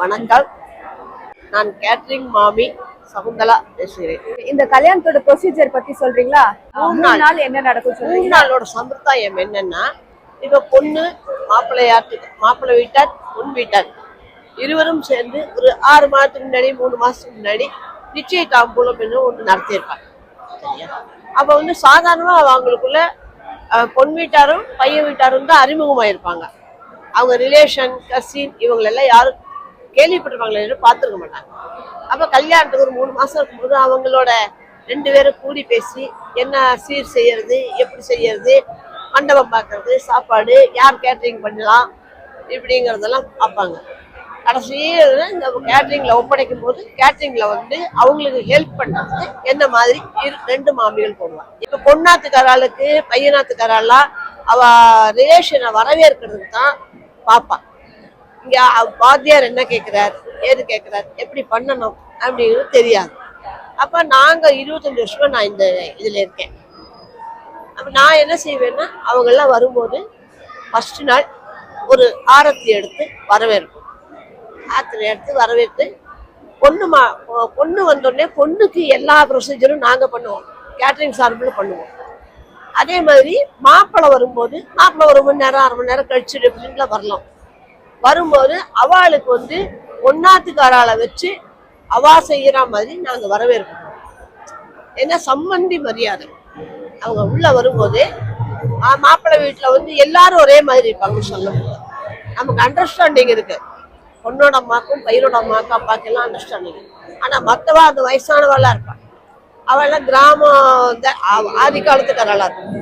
வணக்கம் நான் கேட்ரிங் மாமி சகுந்தலா பேசுகிறேன். இந்த கல்யாணத்தோட ப்ரொசீஜர் பத்தி சொல்றீங்களா? மூணு நாள். என்ன நடக்கும் மூணு நாளோட சம்பிரதாயம் என்னன்னா இப்ப பொண்ணு மாப்பிள்ளையாட்டு மாப்பிள்ளை வீட்டார் பொன் வீட்டார். இருவரும் சேர்ந்து ஒரு ஆறு மாதத்துக்கு முன்னாடி மூணு மாசத்துக்கு முன்னாடி நிச்சய தாம்பூலம் என்று ஒன்று நடத்தியிருப்பாங்க சரியா? அப்ப வந்து சாதாரணமா அவங்களுக்குள்ள பொன் வீட்டாரும் பையன் வீட்டாரும் தான் அறிமுகமாயிருப்பாங்க. அவங்க ரிலேஷன் கசின் இவங்களெல்லாம் யாரும் கேள்விப்பட்டிருப்பாங்களே பார்த்துருக்க மாட்டாங்க. அப்போ கல்யாணத்துக்கு ஒரு மூணு மாதம் இருக்கும்போது அவங்களோட ரெண்டு பேரும் கூடி பேசி என்ன சீர் செய்யறது எப்படி செய்யறது மண்டபம் பார்க்கறது சாப்பாடு யார் கேட்ரிங் பண்ணலாம் இப்படிங்கிறதெல்லாம் பார்ப்பாங்க. கடைசியில் இந்த கேட்ரிங்கில் ஒப்படைக்கும் போது கேட்ரிங்கில் வந்து அவங்களுக்கு ஹெல்ப் பண்ணுறது என்ன மாதிரி இரு- ரெண்டு மாமிகள் போடுவாங்க. இப்போ பொண்ணாத்துக்காராளுக்கு பையனாத்துக்காராலாம் அவள் ரிலேஷனை வரவேற்கிறதுக்கு தான் பார்ப்பான் இங்க வாத்தியார் என்ன கேட்கிறார் ஏது கேட்கிறார் எப்படி பண்ணணும் அப்படிங்கிறது தெரியாது. அப்ப நாங்க இருபத்தஞ்சு வருஷமா நான் இந்த இதுல இருக்கேன். அப்ப நான் என்ன செய்வேன்னா அவங்க எல்லாம் வரும்போது ஃபர்ஸ்ட் நாள் ஒரு ஆரத்தி எடுத்து வரவேற்போம் ஆரத்தி எடுத்து வரவேற்று பொண்ணு மா பொ- பொண்ணு வந்தோடனே பொண்ணுக்கு எல்லா ப்ரொசீஜரும் நாங்கள் பண்ணுவோம். கேட்டரிங் சார்பில் பண்ணுவோம். அதே மாதிரி மாப்பிள்ளை வரும்போது மாப்பிள்ளை ஒரு மணி நேரம் அரை மணி நேரம் கழிச்சு டிஃப்ரெண்ட்ல வரலாம். வரும்போது அவளுக்கு வந்து ஒன்னாத்துக்காரால வச்சு அவா செய்யற மாதிரி நாங்க வரவேற்போம் ஏன்னா சம்மந்தி மரியாதை. அவங்க உள்ள வரும்போது மாப்பிள்ளை வீட்டுல வந்து எல்லாரும் ஒரே மாதிரி இருப்பாங்கன்னு சொல்ல நமக்கு அண்டர்ஸ்டாண்டிங் இருக்கு. பொண்ணோட அம்மாக்கும் பையனோட அம்மாக்கும் அப்பாக்கும் எல்லாம் அண்டர்ஸ்டாண்டிங் ஆனா மத்தவா அந்த வயசானவளா இருப்பான் அவெல்லாம் கிராமம் ஆதி காலத்துக்காரளா இருக்கும்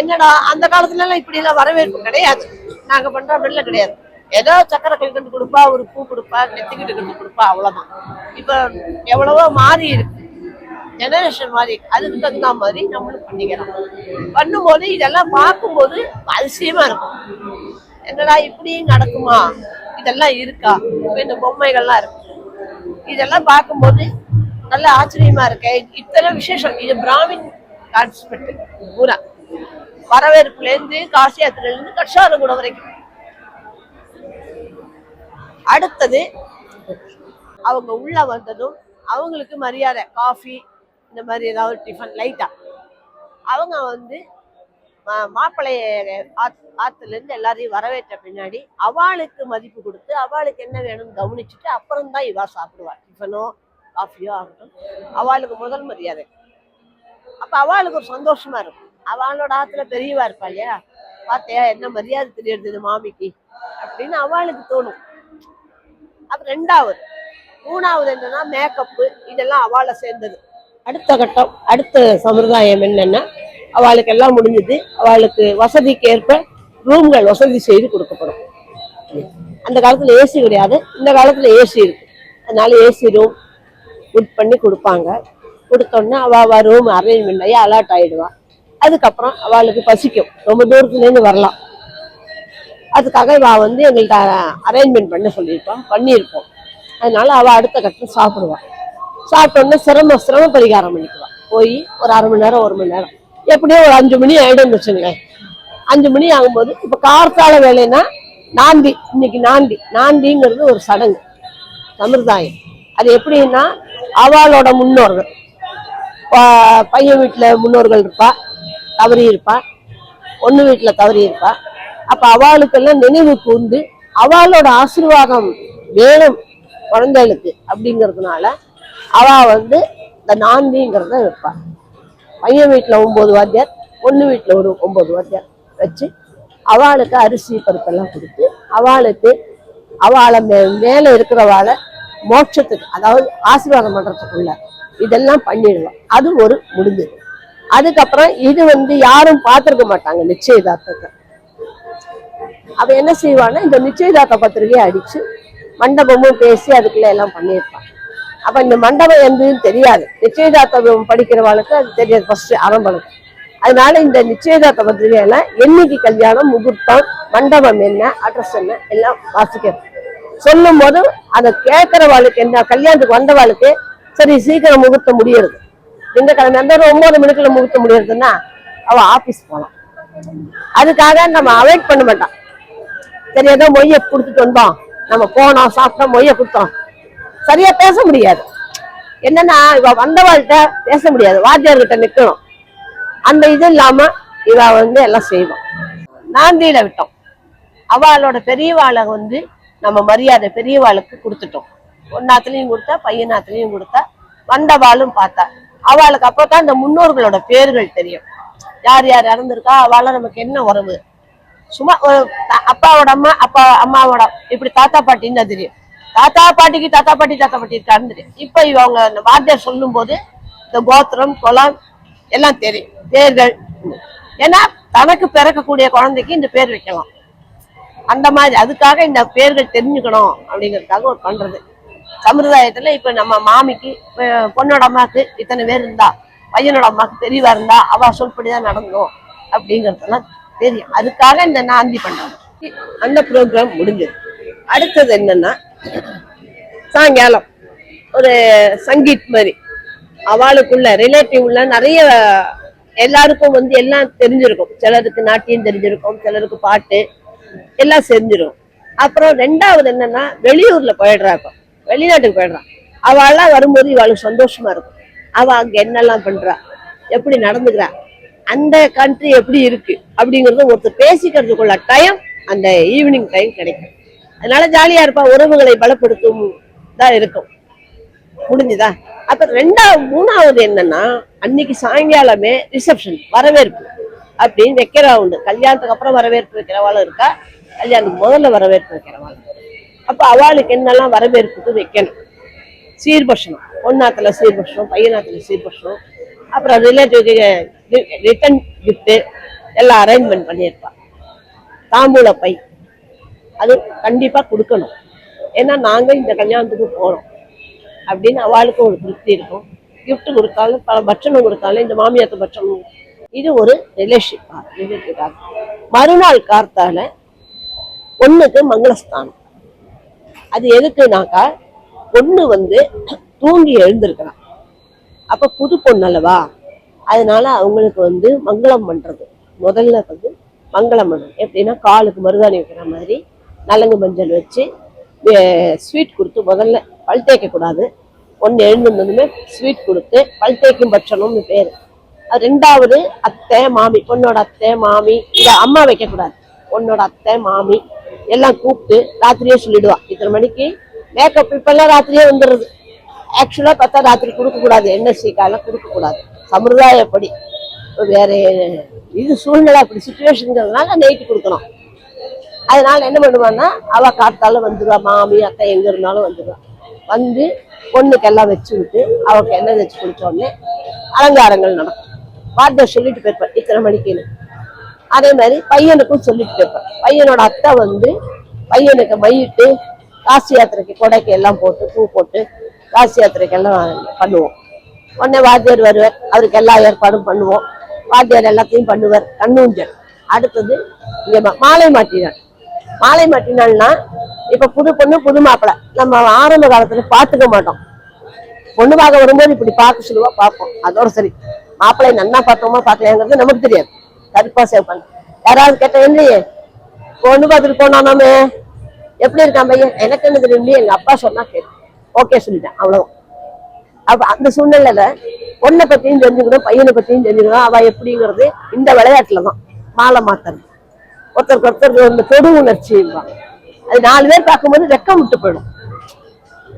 என்னடா அந்த காலத்துல எல்லாம் இப்படி எல்லாம் வரவேற்பு கிடையாது. நாங்க பண்ற அப்படிலாம் கிடையாது. ஏதோ சக்கரை கல்கண்டு கொடுப்பா ஒரு பூ கொடுப்பா நெத்திக்கிட்டு கண்டு கொடுப்பா அவ்வளவுதான். இப்ப எவ்வளவோ மாறி இருக்கு. ஜெனரேஷன் மாறி அதுக்கு தகுந்த மாதிரி நம்மளும் பண்ணிக்கிறோம். பண்ணும்போது இதெல்லாம் பார்க்கும்போது அதிசயமா இருக்கும். என்னடா இப்படியும் நடக்குமா? இதெல்லாம் இருக்கா? இப்ப இந்த பொம்மைகள்லாம் இருக்கு. இதெல்லாம் பார்க்கும்போது நல்ல ஆச்சரியமா இருக்கு. இத்தனை விசேஷம். இது பிராமின் கான்செப்ட் பூரா. வரவேற்புல இருந்து காசி யாத்திரையில இருந்து கூட வரைக்கும். அடுத்தது அவங்க உள்ள வந்ததும் அவங்களுக்கு மரியாதை காஃபி இந்த மாதிரி ஏதாவது டிஃபன் லைட்டா அவங்க வந்து மா- மாப்பிள்ளைய ஆத்- எல்லாரையும் வரவேற்ற பின்னாடி அவளுக்கு மதிப்பு கொடுத்து அவளுக்கு என்ன வேணும்னு கவனிச்சுட்டு அப்புறம் தான் இவா சாப்பிடுவா. டிஃபனோ காஃபியோ ஆகட்டும். அவளுக்கு முதல் மரியாதை. அப்போ அவளுக்கு ஒரு சந்தோஷமா இருக்கும். அவளோட ஆத்துல பெரியவா இருப்பா இல்லையா? பார்த்தியா என்ன மரியாதை தெரியுது மாமிக்கு? அப்படின்னு அவளுக்கு தோணும். அப்புறம் ரெண்டாவது மூணாவது என்னன்னா மேக்கப்பு இதெல்லாம் அவளை சேர்ந்தது. அடுத்த கட்டம் அடுத்த சம்பிரதாயம் என்னன்னா அவளுக்கு எல்லாம் முடிஞ்சது. அவளுக்கு வசதிக்கு ஏற்ப ரூம்கள் வசதி செய்து கொடுக்கப்படும். அந்த காலத்துல ஏசி கிடையாது. இந்த காலத்துல ஏசி இருக்கு. அதனால ஏசி ரூம் புக் பண்ணி கொடுப்பாங்க. கொடுத்தோன்னே அவ அவ ரூம் அரேஞ்ச்மெண்ட் ஆகி அலர்ட் ஆயிடுவா. அதுக்கப்புறம் அவளுக்கு பசிக்கும். ரொம்ப தூரத்துலேருந்து வரலாம். அதுக்காக இவ வந்து எங்கள்கிட்ட அரேஞ்ச்மெண்ட் பண்ண சொல்லியிருப்போம் பண்ணியிருப்போம். அதனால அவள் அடுத்த கட்டம் சாப்பிடுவாள் சாப்பிட்டோன்னே சிரம சிரம பரிகாரம் பண்ணிக்குவான் போய் ஒரு அரை மணி நேரம் ஒரு மணி நேரம். எப்படியும் ஒரு அஞ்சு மணி ஆயிடும்னு வச்சுங்களேன் அஞ்சு மணி ஆகும்போது இப்போ கார்த்தால வேலைன்னா நாந்தி இன்னைக்கு நாந்தி நாந்திங்கிறது ஒரு சடங்கு. சம்பிரதாயம். அது எப்படின்னா அவளோட முன்னோர்கள். பையன் வீட்டில் முன்னோர்கள் இருப்பா தவறி இருப்பா. பொண்ணு வீட்டில் தவறி இருப்பா. அப்ப அவளுக்கெல்லாம் நினைவு கூர்ந்து அவளோட ஆசீர்வாதம் வேணும் குழந்தைகளுக்கு அப்படிங்கிறதுனால அவ வந்து இந்த நாந்திங்கிறத வைப்பா. பையன் வீட்டில் ஒம்பது வாத்தியார் பொண்ணு வீட்டில் ஒரு ஒம்பது வாத்தியார் வச்சு அவளுக்கு அரிசி பருப்பெல்லாம் கொடுத்து அவளுக்கு அவளை மே மேலே இருக்கிறவாளை மோட்சத்துக்கு அதாவது ஆசீர்வாதம் பண்ணுறதுக்குள்ள இதெல்லாம் பண்ணிடுவான் அது ஒரு முடிஞ்சது. அதுக்கப்புறம் இது வந்து யாரும் பார்த்துருக்க மாட்டாங்க நிச்சயதார்த்தத்தை. அவ என்ன செய்வான்னா இந்த நிச்சயதார்த்த பத்திரிகையை அடிச்சு மண்டபமும் பேசி அதுக்குள்ள எல்லாம் பண்ணியிருப்பான் அப்ப இந்த மண்டபம் எதுன்னு தெரியாது. நிச்சயதார்த்தம் படிக்கிறவளுக்கு அது தெரியாது ஃபர்ஸ்ட் ஆரம்பளுக்கு அதனால இந்த நிச்சயதார்த்த பத்திரிகையில என்னைக்கு கல்யாணம் முகூர்த்தம் மண்டபம் என்ன அட்ரஸ் என்ன எல்லாம் வாசிக்கிறது சொல்லும் போது அதை கேட்கறவாளுக்கு என்ன கல்யாணத்துக்கு வந்தவாளுக்கு சரி சீக்கிரம் முகூர்த்தம் முடியறது. திங்கக்கிழமை அந்த ஒரு ஒன்பது மணிக்குள்ள முகூர்த்தம் முடியறதுன்னா அவ ஆபீஸ் போகலாம் அதுக்காக நம்ம அவாய்ட் பண்ண மாட்டான் தெரியாத ஏதோ மொய்யை கொடுத்துட்டு வந்தோம். நம்ம போனோம் சாப்பிட்டோம் மொய்ய கொடுத்தோம். சரியா பேச முடியாது. என்னன்னா இவ வந்தவாள்கிட்ட பேச முடியாது. வாத்தியார்கிட்ட நிக்கணும். அந்த இது இல்லாம இவ வந்து எல்லாம் செய்வோம் நாந்தியில விட்டோம். அவளோட பெரியவாளை வந்து நம்ம மரியாதை பெரியவாளுக்கு கொடுத்துட்டோம். பொண்ணாத்துலயும் கொடுத்தா பையனாத்துலயும் கொடுத்தா வந்தவாளும் பார்த்தா. அவளுக்கு அப்பதான் இந்த முன்னோர்களோட பேர்கள் தெரியும். யார் யார் இறந்துருக்கா? அவளால நமக்கு என்ன உறவு? சும்மா அப்பாவோட அம்மா அப்பா அம்மாவோட இப்படி தாத்தா பாட்டின்னு தெரியும். தாத்தா பாட்டிக்கு தாத்தா பாட்டி தாத்தா பாட்டி இருக்காருன்னு தெரியும். இப்ப இவங்க இந்த வாத்தியார் சொல்லும் போது இந்த கோத்திரம் குளம் எல்லாம் தெரியும். பேர்கள். ஏன்னா தனக்கு பிறக்கக்கூடிய குழந்தைக்கு இந்த பேர் வைக்கலாம். அந்த மாதிரி அதுக்காக இந்த பேர்கள் தெரிஞ்சுக்கணும் அப்படிங்கிறதுக்காக ஒரு பண்றது. சம்பிரதாயத்துல இப்ப நம்ம மாமிக்கு பொண்ணோட அம்மாக்கு இத்தனை பேர் இருந்தா பையனோட அம்மாக்கு தெரியவா இருந்தா அவ சொல்படிதான் நடந்தோம் அப்படிங்கறதெல்லாம் தெரியும். அதுக்காக இந்த நாந்தி பண்றாங்க. அந்த ப்ரோக்ராம் முடிஞ்சது. அடுத்தது என்னன்னா சாயங்காலம். ஒரு சங்கீத் மாதிரி. அவளுக்குள்ள ரிலேட்டிவ்ல நிறைய எல்லாருக்கும் வந்து எல்லாம் தெரிஞ்சிருக்கும். சிலருக்கு நாட்டியம் தெரிஞ்சிருக்கும் சிலருக்கு பாட்டு எல்லாம் செஞ்சிடும் அப்புறம் ரெண்டாவது என்னன்னா வெளியூர்ல போயிடுறா வெளிநாட்டுக்கு போயிடுறான். அவள்லாம் வரும்போது இவளுக்கு சந்தோஷமா இருக்கும். அவ அங்க என்னெல்லாம் பண்றா? எப்படி நடந்துக்கிறா? அந்த கண்ட்ரி எப்படி இருக்கு அப்படிங்கறத ஒருத்தர் பேசிக்கிறதுக்குள்ள டைம் அந்த ஈவினிங் டைம் கிடைக்கும். அதனால ஜாலியா இருப்பா உறவுகளை பலப்படுத்தும் தான் இருக்கும். முடிஞ்சுதா? அப்ப ரெண்டாவது மூணாவது என்னன்னா அன்னைக்கு சாயங்காலமே ரிசப்ஷன் வரவேற்பு அப்படின்னு வைக்கிறா உண்டு. கல்யாணத்துக்கு அப்புறம் வரவேற்பு வைக்கிறவாளும் இருக்கா? கல்யாணத்துக்கு முதல்ல வரவேற்பு வைக்கிறவாளும் அப்ப அவளுக்கு என்னெல்லாம் வரவேற்புக்கு வைக்கணும்? சீர்பட்சணம் பொண்ணாத்துல சீர்பட்சணம் பையனாத்துல சீர்பட்சணம் அப்புறம் ரிலேட்டிவ் ரிட்டன் கிஃப்ட்டு எல்லாம் அரேஞ்ச்மெண்ட் பண்ணியிருப்பாள் தாம்பூல பை. அது கண்டிப்பா கொடுக்கணும். ஏன்னா நாங்கள் இந்த கல்யாணத்துக்கு போகிறோம் அப்படின்னு அவளுக்கு ஒரு திருப்தி இருக்கும். கிஃப்ட் கொடுத்தாலும் பல பட்சணம் கொடுத்தாலும் இந்த மாமியாத்து பட்சணம். இது ஒரு ரிலேஷன் மறுநாள் கார்த்தால ஒன்றுக்கு மங்களஸ்தானம். அது எதுக்குனாக்கா பொண்ணு வந்து தூங்கி எழுந்திருக்கிறான் அப்ப புது பொண்ணு அல்லவா? அதனால அவங்களுக்கு வந்து மங்களம் பண்ணுறது முதல்ல வந்து மங்களம் பண்ணணும் எப்படின்னா காலுக்கு மருதாணி வைக்கிற மாதிரி நலங்கு மஞ்சள் வச்சு ஸ்வீட் கொடுத்து முதல்ல பல் தேய்க்கக்கூடாது ஒன்று எழுந்திருந்ததுமே ஸ்வீட் கொடுத்து பல் தேய்க்கும் பட்சணம்னு பேர். அது ரெண்டாவது அத்தை மாமி பொண்ணோட அத்தை மாமி இல்லை அம்மா வைக்கக்கூடாது பொண்ணோட அத்தை மாமி எல்லாம் கூப்பிட்டு ராத்திரியே சொல்லிடுவான் இத்தனை மணிக்கு மேக்கப் இப்பெல்லாம் ராத்திரியே வந்துடுறது. ஆக்சுவலாக பார்த்தா ராத்திரி கொடுக்கக்கூடாது என்எஸ்சி காலம் சம்பிரதாயப்படி வேற இது சூழ்நிலை அப்படி சுச்சுவேஷனுங்கிறதுனால நைட்டு கொடுக்கணும். அதனால என்ன பண்ணுவான்னா அவ காத்தால வந்துடுவா மாமி அத்தை எங்க இருந்தாலும் வந்துடுவா வந்து பொண்ணுக்கெல்லாம் வச்சு விட்டு அவளுக்கு என்ன வச்சு கொடுத்தோடனே அலங்காரங்கள் நடக்கும். பார்த்த சொல்லிட்டு போயிருப்பார் இத்தனை மணிக்குன்னு. அதே மாதிரி பையனுக்கும் சொல்லிட்டு போயிருப்பேன் பையனோட அத்தை வந்து பையனுக்கு மையிட்டு காசி யாத்திரைக்கு கொடைக்கு எல்லாம் போட்டு பூ போட்டு காசி யாத்திரைக்கு எல்லாம் பண்ணுவோம். உடனே வாத்தியார் வருவார். அவருக்கு எல்லா ஏற்பாடும் பண்ணுவோம். வாத்தியார் எல்லாத்தையும் பண்ணுவார். கண்ணூஞ்சல் அடுத்தது இங்கே மாலை மாட்டினாள் மாலை மாட்டினாள்னா இப்ப புது பொண்ணு புது மாப்பிள்ளை நம்ம ஆரம்ப காலத்துல பாத்துக்க மாட்டோம். பொண்ணு பார்க்க வரும்போது இப்படி பார்க்க சொல்லுவா பார்ப்போம். அதோட சரி. மாப்பிள்ளை நன்னா பார்த்தோமா பார்க்கலையாங்கிறது நமக்கு தெரியாது. கருப்பா சேவ் பண்ண. யாராவது கேட்ட இல்லையே பொண்ணு பார்த்துட்டு போனானாமே? எப்படி இருக்கான் பையன்? எனக்கு என்ன தெரியும் எங்க அப்பா சொன்னா கேட்டு ஓகே சொல்லிட்டேன். அவ்வளவு அப்ப அந்த சூழ்நிலையில பொண்ணை பத்தியும் தெரிஞ்சுக்கணும் பையனை பத்தியும் தெரிஞ்சுக்கணும். அவ எப்படிங்கிறது இந்த விளையாட்டுல தான். மாலை மாத்துறது ஒருத்தருக்கு ஒருத்தருக்கு இந்த தொடு உணர்ச்சி அது நாலு பேர் பார்க்கும்போது வெக்கம் விட்டு போயிடும்.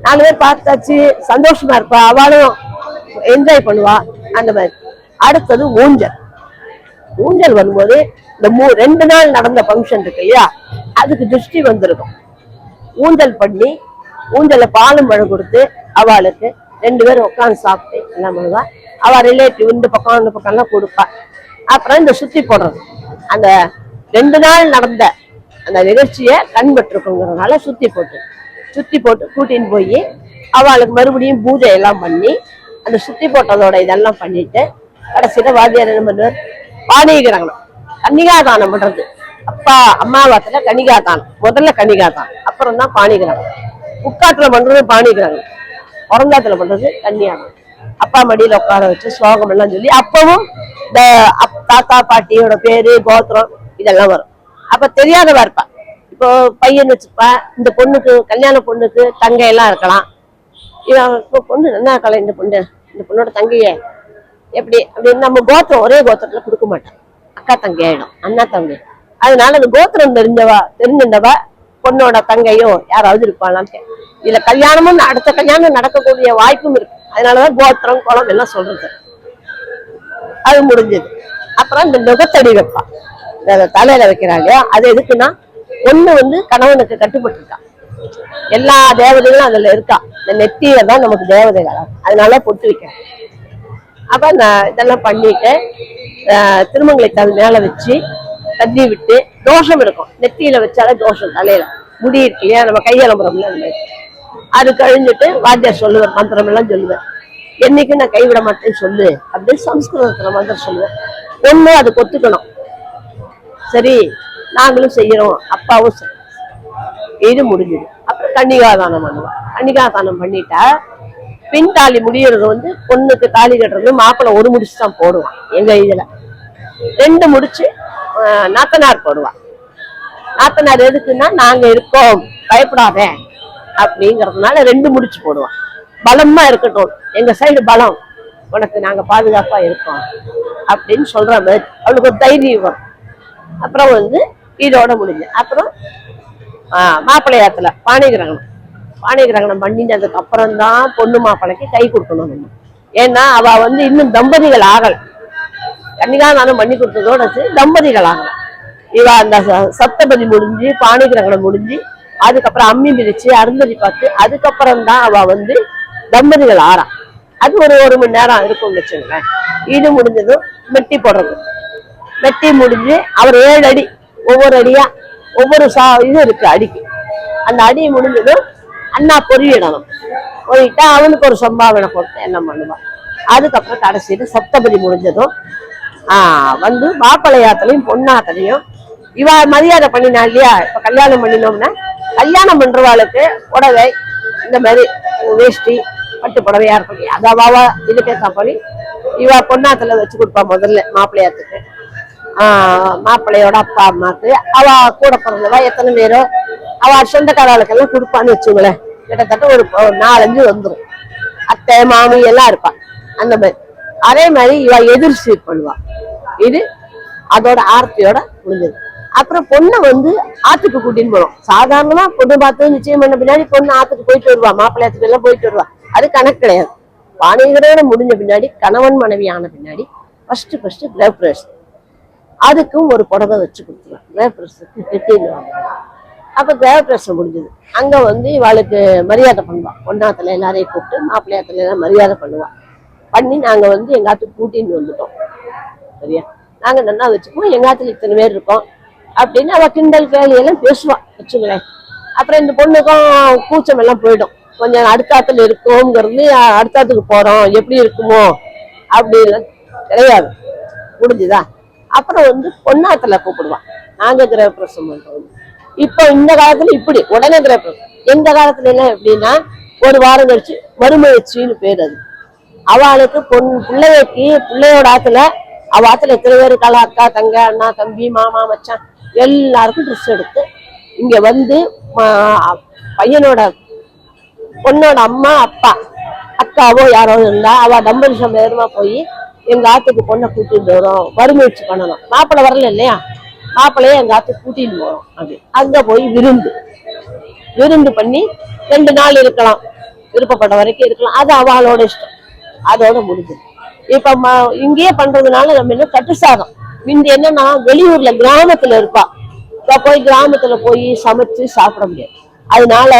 நாலு பேர் பார்த்தாச்சு சந்தோஷமா இருப்பா அவளும் என்ஜாய் பண்ணுவா அந்த மாதிரி. அடுத்தது ஊஞ்சல். ஊஞ்சல் வரும்போது இந்த மூ ரெண்டு நாள் நடந்த ஃபங்க்ஷன் இருக்கு இல்லையா? அதுக்கு திருஷ்டி வந்திருக்கும். ஊஞ்சல் பண்ணி ஊஞ்சல பாலும் பழம் கொடுத்து அவளுக்கு ரெண்டு பேரும் உட்காந்து சாப்பிட்டு என்ன பண்ணுவா? அவள் ரிலேட்டிவ் இந்த பக்கம் இந்த பக்கம் எல்லாம் கொடுப்பா. அப்புறம் இந்த சுத்தி போடுறது. அந்த ரெண்டு நாள் நடந்த அந்த நிகழ்ச்சியை கண்பட்டிருக்குங்கிறதுனால சுத்தி போட்டு சுத்தி போட்டு கூட்டின்னு போய் அவளுக்கு மறுபடியும் பூஜை எல்லாம் பண்ணி அந்த சுத்தி போட்டதோட இதெல்லாம் பண்ணிட்டு கடைசியில வாத்தியார் என்ன பண்ணுவார்? பாடிக்கிறாங்களாம் கன்னிகாதானம் பண்ணுறது அப்பா அம்மாவாத்துல கனிகாதான் முதல்ல கன்னிகாதானம். அப்புறம் தான் பாணிகிறாங்க முக்காட்டுல பண்றது பாணிக்கிறாங்க உறங்காத்துல பண்றது கன்னியாதானம் அப்பா மடியில உட்கார வச்சு ஸ்லோகம் எல்லாம் சொல்லி அப்பவும் இந்த அப்- தாத்தா பாட்டியோட பேரு கோத்திரம் இதெல்லாம் வரும். அப்ப தெரியாதவா இருப்பா. இப்போ பையன் வச்சுப்பா இந்த பொண்ணுக்கு கல்யாண பொண்ணுக்கு தங்கை எல்லாம் இருக்கலாம். இவன் இப்போ பொண்ணு என்ன இருக்கலாம் இந்த பொண்ணு இந்த பொண்ணோட தங்கையே. எப்படி? அப்படின்னு நம்ம கோத்திரம் ஒரே கோத்திரத்துல கொடுக்க மாட்டோம் அக்கா தங்கை ஆயிடும் அண்ணா தங்கை. அதனால அந்த கோத்திரம் தெரிஞ்சவா தெரிஞ்சிருந்தவா பொண்ணோட தங்கையும் யாராவது இருப்பாளான்னு இதுல கல்யாணமும் அடுத்த கல்யாணம் நடக்கக்கூடிய வாய்ப்பும் இருக்கு. அதனாலதான் கோத்திரம் குளம் எல்லாம் சொல்றது. அது முடிஞ்சது. அப்புறம் இந்த நுகத்தடி வைப்பான். தலையில வைக்கிறாங்க. அது எதுக்குன்னா ஒண்ணு வந்து கணவனுக்கு கட்டுப்பட்டு இருக்கா எல்லா தேவதைகளும் அதுல இருக்கா. இந்த நெத்தியில தான் நமக்கு தேவதைகள். அதனால பொட்டு வைக்கிறேன் அப்ப நான் இதெல்லாம் பண்ணிட்டு ஆஹ், திருமங்கலத்தால் மேல வச்சு தண்ணி விட்டு தோஷம் இருக்கும். நெத்தியில வச்சாலே தோஷம் தலையில. முடி இருக்கு இல்லையா? நம்ம கையலம்புறோம்ல அந்த மாதிரி அது கழிஞ்சிட்டு வாத்தியார் சொல்லுவார் மந்திரம் எல்லாம் சொல்லுவேன் என்னைக்கு நான் கைவிட மாட்டேன்னு சொல்லு. அப்படின்னு சம்ஸ்கிருதத்துல மந்திரம் சொல்லுவேன் ஒண்ணு அது கொத்துக்கணும் சரி நாங்களும் செய்யறோம் அப்பாவும் இது முடிஞ்சது. அப்புறம் கன்னிகாதானம் பண்ணுவோம். கன்னிகாதானம் பண்ணிட்டா பின் தாலி முடியறது வந்து பொண்ணுக்கு தாலி கட்டுறது மாப்பிள்ளை ஒரு முடிச்சு தான் போடுவான் எங்க இதுல. ரெண்டு முடிச்சு நாத்தனார் போடுவா. நாத்தனார் எதுக்குன்னா நாங்க இருக்கோம் பயப்படாத அப்படிங்கறதுனால ரெண்டு முடிச்சு போடுவான் பலமா இருக்கட்டும். எங்க சைடு பலம். உனக்கு நாங்க பாதுகாப்பா இருக்கோம் அப்படின்னு சொல்ற மாதிரி. அவளுக்கு ஒரு தைரியம் வரும். அப்புறம் வந்து இதோட முடிஞ்சு. அப்புறம் ஆஹ், மாப்பிள்ளையாத்துல பானை கிரகணம். பானை கிரகணம் பண்ணினதுக்கு அப்புறம் தான் பொண்ணு மாப்பிள்ளைக்கு கை கொடுக்கணும் நம்ம. ஏன்னா அவ வந்து இன்னும் தம்பதிகள் ஆகலை. கன்னிகாதானம் பண்ணி கொடுத்ததோட சரி தம்பதிகள் இவ அந்த ச- சப்தபதி முடிஞ்சு பாணி கிரகணம் முடிஞ்சு அதுக்கப்புறம் அம்மி மிதிச்சு அருந்ததி பார்த்து அதுக்கப்புறம் தான் அவ வந்து தம்பதிகள் ஆறா. அது ஒரு ஒரு மணி நேரம் இருக்கும்னு வச்சுங்களேன் இது முடிஞ்சதும் மெட்டி போடுறது. மெட்டி முடிஞ்சு அவர் ஏழு அடி ஒவ்வொரு அடியா ஒவ்வொரு சா இது இருக்கு அடிக்கு. அந்த அடி முடிஞ்சதும் அண்ணா பொறியிடணும். பொறியிட்டா அவனுக்கு ஒரு சம்பாவனை கொடுத்து என்ன பண்ணுவான் அதுக்கப்புறம் கடைசியில சப்தபதி முடிஞ்சதும் வந்து மாப்பிள்ளையாத்துலையும் பொண்ணாத்துலையும் இவ மரியாதை பண்ணினா இல்லையா? இப்ப கல்யாணம் பண்ணினோம்னா கல்யாணம் பண்றவாளுக்கு புடவை இந்த மாதிரி வேஷ்டி பட்டு புடவையா இருக்கும் அது அவ இதுக்கேற்ற பண்ணி இவ பொண்ணாத்துல வச்சு கொடுப்பா முதல்ல மாப்பிள்ளையாத்துக்கு. ஆஹ் மாப்பிள்ளையோட அப்பா அம்மாக்கு. அவ கூட பிறந்தவா எத்தனை பேரோ அவ சொந்தக்காரர்களுக்கெல்லாம் கொடுப்பான்னு வச்சுங்களேன். கிட்டத்தட்ட ஒரு நாலஞ்சு வந்துரும். அத்தை மாமி எல்லாம் இருப்பா. அந்த மாதிரி. அதே மாதிரி இவ எதிர் சீர் பண்ணுவா இது அதோட ஆர்த்தியோட முடிஞ்சது. அப்புறம் பொண்ணை வந்து ஆத்துக்கு கூட்டின்னு போனோம் சாதாரணமா பொண்ணு பார்த்து நிச்சயம் பண்ண பின்னாடி பொண்ணு ஆத்துக்கு போயிட்டு வருவா. மாப்பிள்ளையத்துக்கு எல்லாம் போயிட்டு வருவா. அது கணக்கு கிடையாது. பானைகிறோட முடிஞ்ச பின்னாடி கணவன் மனைவி ஆன பின்னாடி ஃபர்ஸ்ட் ஃபர்ஸ்ட் கிரேப்ரஸ் அதுக்கும் ஒரு புடவை வச்சு கொடுத்துருவேன் கிரேப்ரஸுக்கு அப்போ அப்ப கிரகப்பிரசம் முடிஞ்சது. அங்க வந்து இவளுக்கு மரியாதை பண்ணுவாள் பொண்ணாத்துல எல்லாரையும் கூப்பிட்டு மாப்பிள்ளையாத்துல எல்லாம் மரியாதை பண்ணுவாள் பண்ணி நாங்க வந்து எங்காத்துக்கு கூட்டின்னு வந்துட்டோம். சரியா? நாங்க நல்லா வச்சுப்போம் எங்காத்துல இத்தனை பேர் இருக்கோம். அப்படின்னு அவ கிண்டல் கேலி பேசுவான் வச்சுங்களேன் அப்புறம் இந்த பொண்ணுக்கும் கூச்சம் எல்லாம் போயிடும். கொஞ்சம் அடுத்தாத்துல இருக்கோங்கிறது அடுத்தாத்துக்கு போறோம். எப்படி இருக்குமோ அப்படின்லாம் கிடையாது. முடிஞ்சுதா அப்புறம் வந்து பொன்னாத்துல கூப்பிடுவான் நாங்க கிரகப்பிரசம் பண்றோம். இப்போ இந்த காலத்துல இப்படி உடனே கிரகப்பிரசம் எந்த காலத்துல எல்லாம் எப்படின்னா ஒரு வாரம் கழிச்சு மறுமலர்ச்சின்னு பேர் அது. அவளுக்கு பொன் பிள்ளைக்கு பிள்ளையோட ஆத்துல அவ ஆத்துல எத்தனை பேர் இருக்காளா? அக்கா தங்க அண்ணா தம்பி மாமா மச்சான் எல்லாருக்கும் ட்ரெஸ் எடுத்து இங்க வந்து பையனோட பொண்ணோட அம்மா அப்பா அக்காவோ யாரோ இருந்தா அவ டம்பல் சம்பேதமா போய் எங்க ஆத்துக்கு பொண்ணை கூட்டிட்டு வரும். வறுமுயற்சி பண்ணணும். மாப்பிள்ளை வரல இல்லையா? மாப்பிள்ளைய எங்க ஆத்துக்கு கூட்டிட்டு போறோம் அப்படி. அங்க போய் விருந்து. விருந்து பண்ணி ரெண்டு நாள் இருக்கலாம். விருப்பப்பட்ட வரைக்கும் இருக்கலாம். அது அவளோட இஷ்டம். அதோட முடிஞ்சது இப்ப ம- இங்கேயே பண்றதுனால நம்ம என்ன கட்டு சாதம் இந்த என்னன்னா வெளியூர்ல கிராமத்துல இருப்பா. இப்ப போய் கிராமத்துல போய் சமைச்சு சாப்பிட முடியாது. அதனால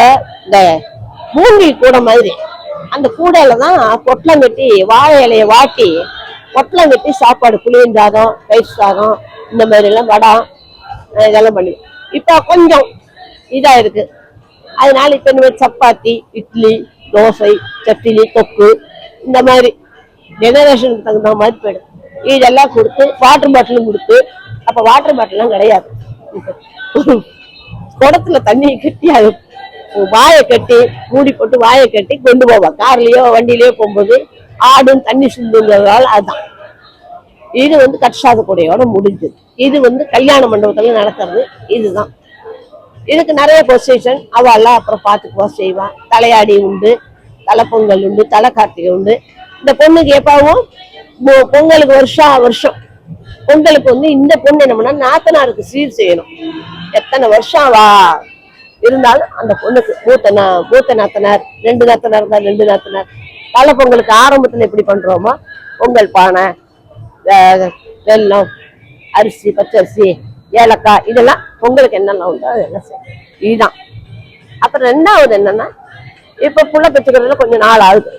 இந்த மூங்கி கூடை மாதிரி அந்த கூடையில தான் பொட்டலம் கட்டி வாழை இலைய வாட்டி பொட்டலம் கட்டி சாப்பாடு புளியன் சாதம் தயிர் சாதம் இந்த மாதிரி எல்லாம் வடம் இதெல்லாம் பண்ணி. இப்போ கொஞ்சம் இதா இருக்கு. அதனால இப்ப இந்த மாதிரி சப்பாத்தி இட்லி தோசை சட்டினி தொக்கு இந்த மாதிரி ஜெனரேஷனுக்கு தகுந்த மாதிரி போயிடும். இதெல்லாம் கொடுத்து வாட்டர் பாட்டிலும் கொடுத்து அப்ப வாட்டர் பாட்டிலாம் கிடையாது. குடத்துல தண்ணியை கட்டி அது வாயை கட்டி மூடி போட்டு வாயை கட்டி கொண்டு போவான் கார்லயோ வண்டியிலயோ போகும்போது ஆடும் தண்ணி சிந்துங்கிறதால அதுதான். இது வந்து கட்சாத கொடையோட முடிஞ்சது. இது வந்து கல்யாண மண்டபத்துல நடக்கிறது இதுதான். இதுக்கு நிறைய பொசிஷன் அவெல்லாம் அப்புறம் பார்த்துக்குவா செய்வான் தலையாடி உண்டு. தலைப்பொங்கல் உண்டு தலை கார்த்திகை உண்டு. இந்த பொண்ணுக்கு எப்பவும் பொ- பொங்கலுக்கு வருஷம் வருஷம். பொங்கலுக்கு வந்து இந்த பொண்ணு என்ன பண்ணா நாத்தனாருக்கு சீர் செய்யணும். எத்தனை வருஷம் வா இருந்தாலும் அந்த பொண்ணுக்கு மூத்த நா- மூத்த நாத்தனார் ரெண்டு நாத்தனார் இருந்தா ரெண்டு நாத்தனார். தலை பொங்கலுக்கு ஆரம்பத்துல எப்படி பண்றோமோ பொங்கல் பானை வே- வெல்லம் அரிசி பச்சரிசி ஏலக்காய் இதெல்லாம் பொங்கலுக்கு என்னெல்லாம் உண்டோ அதெல்லாம் செய்யும் இதுதான். அப்புறம் ரெண்டாவது என்னன்னா இப்ப புள்ள பெற்றுக்கிறதுல கொஞ்சம் நாள் ஆகுது.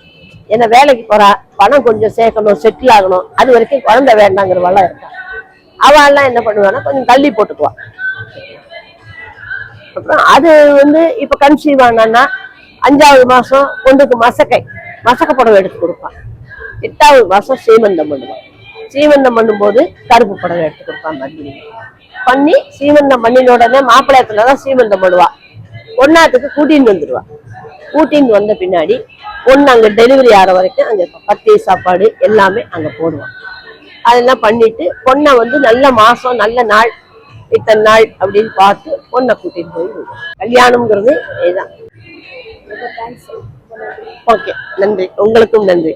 என்ன வேலைக்கு போறா பணம் கொஞ்சம் சேர்க்கணும் செட்டில் ஆகணும். அது வரைக்கும் குழந்தை வேண்டாங்கிறவெல்லாம் இருக்கா? அவெல்லாம் என்ன பண்ணுவான்னா கொஞ்சம் தள்ளி போட்டுக்குவான் அப்புறம் அது வந்து இப்ப கன்சீவ் ஆனான்னா அஞ்சாவது மாசம் ஒன்றுக்கு மசக்கை. மசக்க புடவை எடுத்து கொடுப்பான் எட்டாவது மாசம் சீமந்தம் பண்ணுவான் சீமந்தம் பண்ணும்போது கருப்பு புடவை எடுத்து கொடுப்பான் மந்திரி பண்ணி சீமந்தம் பண்ணின உடனே மாப்பிள்ளையத்துலதான் சீமந்தம் பண்ணுவா. ஒன்னாத்துக்கு கூட்டின்னு வந்துடுவான் கூட்டின்னு வந்த பின்னாடி பொண்ணு அங்க டெலிவரி ஆகிற வரைக்கும் அங்க பத்தி சாப்பாடு எல்லாமே அங்க போடுவான் அதெல்லாம் பண்ணிட்டு பொண்ணை வந்து நல்ல மாசம் நல்ல நாள் இத்தனை நாள் அப்படின்னு பார்த்து பொண்ணை கூட்டிட்டு போய். கல்யாணம்ங்கிறது இதுதான். ஓகே நன்றி. உங்களுக்கும் நன்றி.